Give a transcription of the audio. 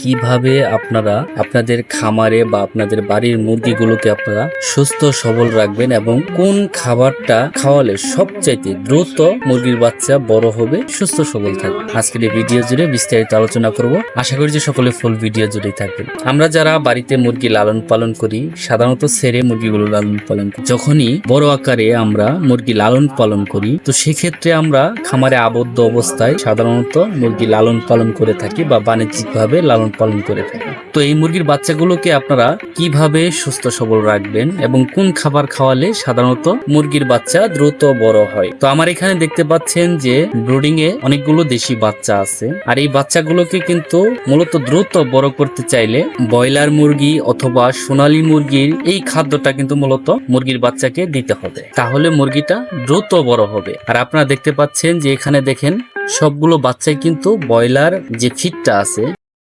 কীভাবে আপনারা আপনাদের খামারে বা আপনাদের বাড়ির মুরগিগুলোকে আপনারা সুস্থ, সবল রাখবেন এবং কোন খাবারটা খাওয়ালে সবচাইতে দ্রুত মুরগির বাচ্চা বড় হবে, সুস্থ, সবল থাকবে? আজকের এই ভিডিও জুড়ে বিস্তারিত আলোচনা করব। আশা করি যে সকলে ফুল ভিডিও জুড়েই থাকবেন। আমরা যারা বাড়িতে মুরগি লালন পালন করি, সাধারণত সেরে মুরগিগুলো লালন পালন করি। যখনই বড় আকারে আমরা মুরগি লালন পালন করি, তো সেক্ষেত্রে আমরা খামারে আবদ্ধ অবস্থায় সাধারণত মুরগি লালন পালন করে থাকি বা বাণিজ্যিকভাবে লালন পালন করে থাকি। তো এই মুরগির বাচ্চাগুলোকে আপনারা কীভাবে সুস্থ সবল রাখবেন এবং কোন খাবার খাওয়ালে সাধারণত মুরগির বাচ্চা দ্রুত বড় হয়? তো আমার এখানে দেখতে পাচ্ছেন যে ব্রুডিং এ অনেকগুলো দেশি বাচ্চা আছে। আর এই বাচ্চাগুলোকে কিন্তু মূলত দ্রুত বড় করতে চাইলে ব্রয়লার মুরগি অথবা সোনালী মুরগির এই খাদ্যটা কিন্তু মূলত মুরগির বাচ্চাকে দিতে হবে। তাহলে মুরগিটা দ্রুত বড় হবে। আর আপনারা দেখতে পাচ্ছেন যে এখানে দেখেন, সবগুলো বাচ্চাই কিন্তু ব্রয়লার যে ফিটটা আছে